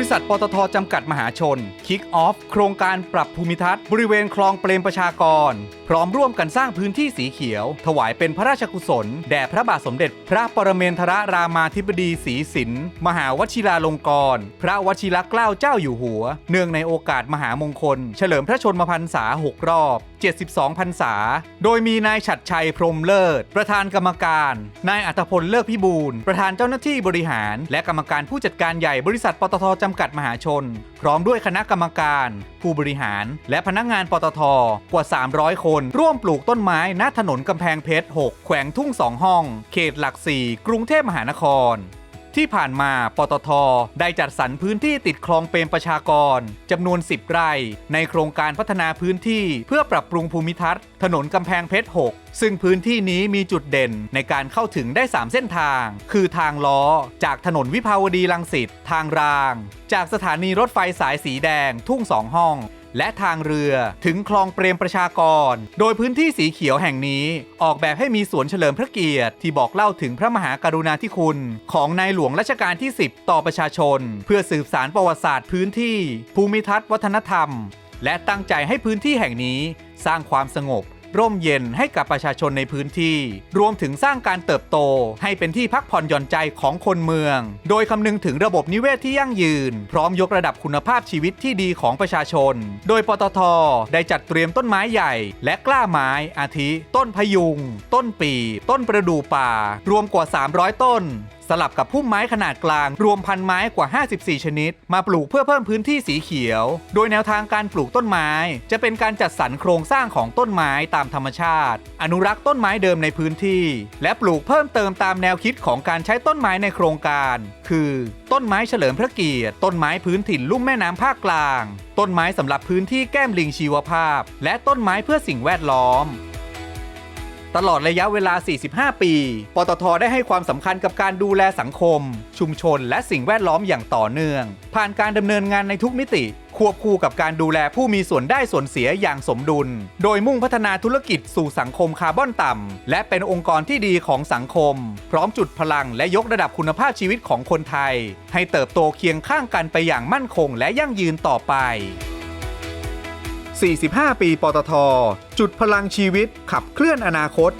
ริษัทปตทจำกัดมหาชน คิกออฟ โครงการปรับภูมิทัศน์บริเวณคลองเปรมประชากร พร้อมร่วมกันสร้างพื้นที่สีเขียว ถวายเป็นพระราชกุศล แด่พระบาทสมเด็จ พระปรเมนทรรามาธิบดีศรีสินมหาวชิราลงกรณ์พระวชิรเกล้าเจ้าอยู่หัว เนื่องในโอกาสมหามงคล เฉลิมพระชนมพรรษา 6 รอบ 72พรรษา โดยมีนายฉัดชัยพรมเลิศ ประธานกรรมการ นายอัตพลเลิกพิบูลประธานเจ้าหน้าที่บริหาร และกรรมการผู้จัดการใหญ่บริษัทปตทจำกัดมหาชน พร้อมด้วยคณะกรรมการ ผู้บริหาร และพนักงานปตทกว่า 300 คนร่วมปลูกต้นไม้ณถนนกำแพงเพชร 6 แขวงทุ่งสองห้อง เขตหลักสี่กรุงเทพมหานครที่ผ่านมา ปตท ได้จัดสรรพื้นที่ติดคลองเปรมประชากรจำนวน 10 ไร่ ในโครงการพัฒนาพื้นที่เพื่อปรับปรุงภูมิทัศน์ ถนนกำแพงเพชร 6 ซึ่งพื้นที่นี้มีจุดเด่นในการเข้าถึงได้ 3 เส้นทาง คือทางล้อ จากถนนวิภาวดีรังสิต ทางราง จากสถานีรถไฟสายสีแดงทุ่งสองห้อง และทางเรือถึงคลองเปรมประชากร โดยพื้นที่สีเขียวแห่งนี้ ออกแบบให้มีสวนเฉลิมพระเกียรติ ที่บอกเล่าถึงพระมหากรุณาธิคุณ ของนายหลวงรัชกาลที่ 10 ต่อประชาชน เพื่อสืบสารประวัติศาสตร์พื้นที่ ภูมิทัศน์วัฒนธรรม และตั้งใจให้พื้นที่แห่งนี้สร้างความสงบ ร่มเย็นให้กับประชาชนในพื้นที่ รวมถึงสร้างการเติบโต ให้เป็นที่พักผ่อนหย่อนใจของคนเมือง โดยคำนึงถึงระบบนิเวศที่ยั่งยืน พร้อมยกระดับคุณภาพชีวิตที่ดีของประชาชน โดยปตท ได้จัดเตรียมต้นไม้ใหญ่ และกล้าไม้ อาทิ ต้นพยุง ต้นปี ต้นประดู่ป่า รวมกว่า 300 ต้น สลับกับพุ่มไม้ขนาดกลาง รวมพันไม้กว่า 54 ชนิด มาปลูกเพื่อเพิ่มพื้นที่สีเขียว โดยแนวทางการปลูกต้นไม้ จะเป็นการจัดสรรโครงสร้างของต้นไม้ตามธรรมชาติ อนุรักษ์ต้นไม้เดิมในพื้นที่ และปลูกเพิ่มเติมตามแนวคิดของการใช้ต้นไม้ในโครงการ คือ ต้นไม้เฉลิมพระเกียรติ ต้นไม้พื้นถิ่นลุ่มแม่น้ำภาคกลาง ต้นไม้สำหรับพื้นที่แก้มลิงชีวภาพ และต้นไม้เพื่อสิ่งแวดล้อม ตลอดระยะเวลา 45 ปี ปตทได้ให้ความสำคัญกับการดูแลสังคม ชุมชน และสิ่งแวดล้อมอย่างต่อเนื่อง ผ่านการดำเนินงานในทุกมิติ ควบคู่กับการดูแลผู้มีส่วนได้ส่วนเสียอย่างสมดุล โดยมุ่งพัฒนาธุรกิจสู่สังคมคาร์บอนต่ำ และเป็นองค์กรที่ดีของสังคม พร้อมจุดพลังและยกระดับคุณภาพชีวิตของคนไทย ให้เติบโตเคียงข้างกันไปอย่างมั่นคงและยั่งยืนต่อไป 45 ปีปตท จุดพลังชีวิตขับเคลื่อนอนาคต